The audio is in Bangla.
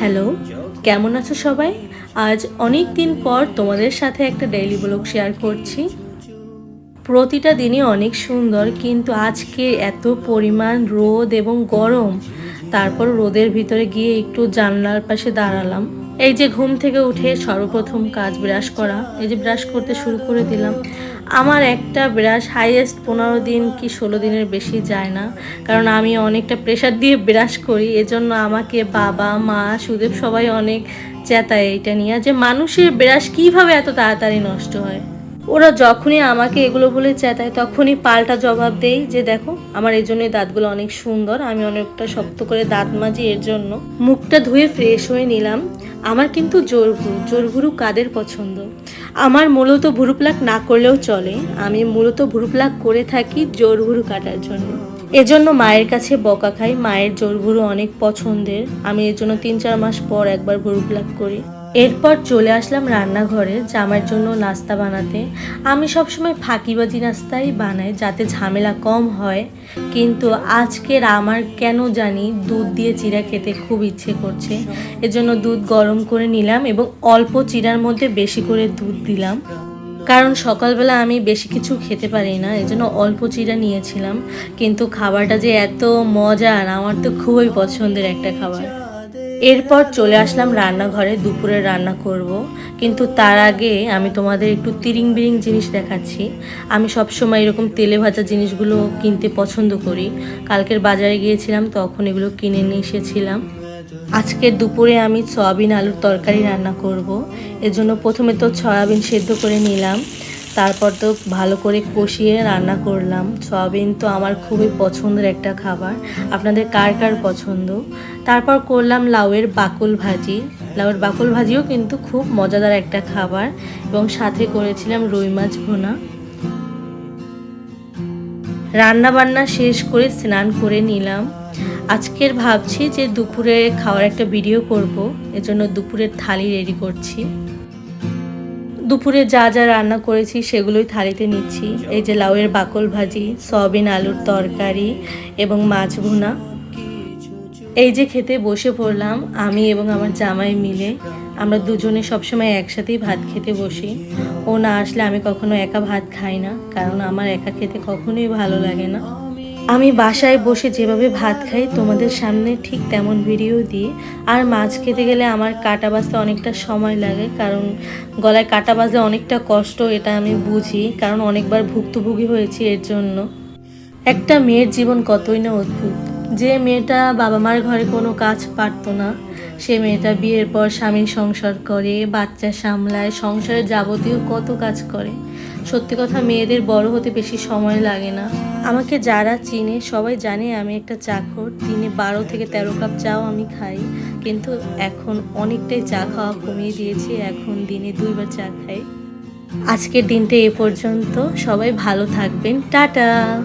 হ্যালো কেমন আছো সবাই? আজ অনেক দিন পর তোমাদের সাথে একটা ডেইলি ব্লগ শেয়ার করছি। প্রতিটা দিনই অনেক সুন্দর, কিন্তু আজকে এত পরিমাণ রোদ এবং গরম। তারপর রোদের ভিতরে গিয়ে একটু জানলার পাশে দাঁড়ালাম। এই যে ঘুম থেকে উঠে সর্বপ্রথম কাজ ব্রাশ করা, এই যে ব্রাশ করতে শুরু করে দিলাম। আমার একটা ব্রাশ হাইয়েস্ট পনেরো দিন কি ষোলো দিনের বেশি যায় না, কারণ আমি অনেকটা প্রেশার দিয়ে ব্রাশ করি, এজন্য আমাকে বাবা, মা, সুদেব সবাই অনেক চেতায় এটা নিয়ে। যে মানুষের ব্রাশ কীভাবে এত তাড়াতাড়ি নষ্ট হয়? ওরা যখনই আমাকে এগুলো বলে চেতায়, তখনই পাল্টা জবাব দেই যে দেখো, আমার এই জন্যই দাঁতগুলো অনেক সুন্দর, আমি অনেকটা শক্ত করে দাঁত মাজি এর জন্য। মুখটা ধুয়ে ফ্রেশ হয়ে নিলাম। আমার কিন্তু জোর ভুরু জোর ভুরু কাদের পছন্দ? আমার মূলত ভুরু প্লাক না করলেও চলে। আমি মূলত ভুরু প্লাক করে থাকি জোর ভুরু কাটার জন্য। এজন্য মায়ের কাছে বকা খাই। মায়ের জোর ভুরু অনেক পছন্দের। আমি এর জন্য তিন চার মাস পর একবার ভুরু প্লাক করি। এরপর চলে আসলাম রান্নাঘরে জামার জন্য নাস্তা বানাতে। আমি সবসময় ফাঁকিবাজি নাস্তাই বানাই যাতে ঝামেলা কম হয়। কিন্তু আজকের আমার কেন জানি দুধ দিয়ে চিরা খেতে খুব ইচ্ছে করছে। এজন্য দুধ গরম করে নিলাম এবং অল্প চিরার মধ্যে বেশি করে দুধ দিলাম। কারণ সকালবেলা আমি বেশি কিছু খেতে পারি না, এজন্য অল্প চিরা নিয়েছিলাম। কিন্তু খাবারটা যে এত মজার, আমার তো খুবই পছন্দের একটা খাবার। এরপর চলে আসলাম রান্নাঘরে, দুপুরে রান্না করব। কিন্তু তার আগে আমি তোমাদের একটু তিরিং বিরিং জিনিস দেখাচ্ছি। আমি সবসময় এরকম তেলে ভাজা জিনিসগুলো কিনতে পছন্দ করি। কালকের বাজারে গিয়েছিলাম, তখন এগুলো কিনে নিয়ে এসেছিলাম। আজকে দুপুরে আমি সয়াবিন আলুর তরকারি রান্না করব। এজন্য প্রথমে তো সয়াবিন সেদ্ধ করে নিলাম। তারপর তো ভালো করে কষিয়ে রান্না করলাম। সয়াবিন তো আমার খুবই পছন্দের একটা খাবার। আপনাদের কার কার পছন্দ? তারপর করলাম লাউয়ের বাকুল ভাজি। লাউয়ের বাকুল ভাজিও কিন্তু খুব মজাদার একটা খাবার এবং সাথে করেছিলাম রুই মাছ ভুনা। রান্না বান্না শেষ করে স্নান করে নিলাম। আজকের ভাবছি যে দুপুরে খাওয়ার একটা ভিডিও করব। এজন্য দুপুরের থালি রেডি করছি। দুপুরে যা যা রান্না করেছি সেগুলোই থালিতে নিচ্ছি। এই যে লাউয়ের বাকল ভাজি, সয়াবিন আলুর তরকারি এবং মাছ ভুনা। এই যে খেতে বসে পড়লাম, আমি এবং আমার জামাই মিলে। আমরা দুজনে সবসময় একসাথেই ভাত খেতে বসি। ও না আসলে আমি কখনো একা ভাত খাই না, কারণ আমার একা খেতে কখনোই ভালো লাগে না। আমি বাসায় বসে যেভাবে ভাত খাই, তোমাদের সামনে ঠিক তেমন ভিডিও দিই। আর মাছ খেতে গেলে আমার কাটা বাজতে অনেকটা সময় লাগে, কারণ গলায় কাটা বাজলে অনেকটা কষ্ট, এটা আমি বুঝি, কারণ অনেকবার ভুক্তভোগী হয়েছি এর জন্য। একটা মেয়ের জীবন কতই না অদ্ভুত। যে মেয়েটা বাবা মার ঘরে কোনো কাজ পারতো না, সে মেয়েটা বিয়ের পর স্বামীর সংসার করে, বাচ্চা সামলায়, সংসারের যাবতীয় কত কাজ করে। সত্যি কথা, মেয়েদের বড় হতে বেশি সময় লাগে না। আমাকে যারা চিনে সবাই জানে আমি একটা চাকর, দিনে বারো থেকে তেরো কাপ চাও আমি খাই। কিন্তু এখন অনেকটাই চা খাওয়া কমিয়ে দিয়েছি, এখন দিনে দুইবার চা খাই। আজকের দিনটা এ পর্যন্ত। সবাই ভালো থাকবেন। টাটা!